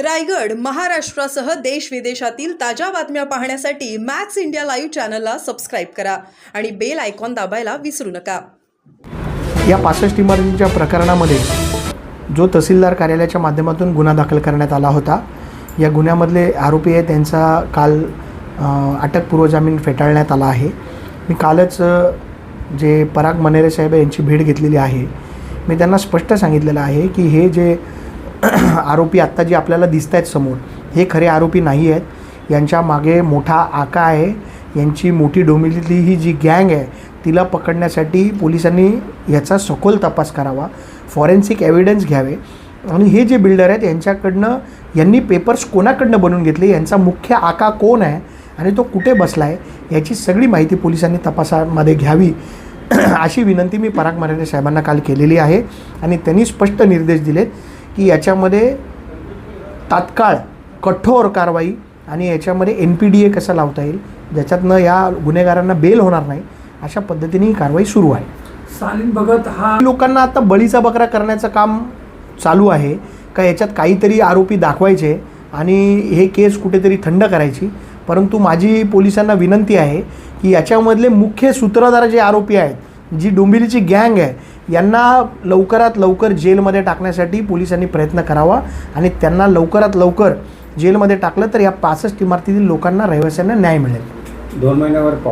रायगड महाराष्ट्रासह देश विदेशातील ताज्या बातम्या पाहण्यासाठी मॅक्स इंडिया लाईव्ह चॅनलला सबस्क्राईब करा आणि बेल आयकॉन दाबायला विसरू नका. या पासष्ट इमारतींच्या प्रकरणामध्ये जो तहसीलदार कार्यालयाच्या माध्यमातून गुन्हा दाखल करण्यात आला होता या गुन्ह्यामधले आरोपी आहे त्यांचा काल अटकपूर्व जामीन फेटाळण्यात आला आहे. मी कालच जे पराग मनेरे साहेब यांची भेट घेतलेली आहे मी त्यांना स्पष्ट सांगितलेलं आहे की हे जे आरोपी आत्ता जे आपल्याला दिसत आहेत समोर हे खरे आरोपी नाही आहेत. यांच्या मागे मोठा आका आहे. यांची मोठी डोमिलीतली ही जी गँग आहे तिला पकडण्यासाठी पोलिसांनी याचा सखोल तपास करावा फॉरेन्सिक एव्हिडन्स घ्यावे. आणि हे जे बिल्डर आहेत यांच्याकडनं यांनी पेपर्स कोणाकडनं बनवून घेतले? यांचा मुख्य आका कोण आहे? आणि तो कुठे बसला आहे याची सगळी माहिती पोलिसांनी तपासामध्ये घ्यावी. अशी विनंती मी पराग मराठे साहेबांना काल केलेली आहे. आणि त्यांनी स्पष्ट निर्देश दिलेत. की याच्यामध्ये तात्काळ कठोर कारवाई आणि याच्यामध्ये एन पी डी ए कसं लावता येईल ज्याच्यातनं या गुन्हेगारांना बेल होणार नाही अशा पद्धतीने ही कारवाई सुरू आहे. सालीन भगत हा लोकांना आता बळीचा बकरा करण्याचं काम चालू आहे. का याच्यात काहीतरी आरोपी दाखवायचे आणि हे केस कुठेतरी थंड करायची. परंतु माझी पोलिसांना विनंती आहे की याच्यामधले मुख्य सूत्रधार जे आरोपी आहेत जी डोंबिवलीची गँग आहे यांना लवकरात लवकर जेलमध्ये टाकण्यासाठी पोलिसांनी प्रयत्न करावा आणि त्यांना लवकरात लवकर जेलमध्ये टाकलं तर या पासष्ट इमारतीतील लोकांना रहिवाशांना न्याय मिळेल. दोन महिन्यावर पाव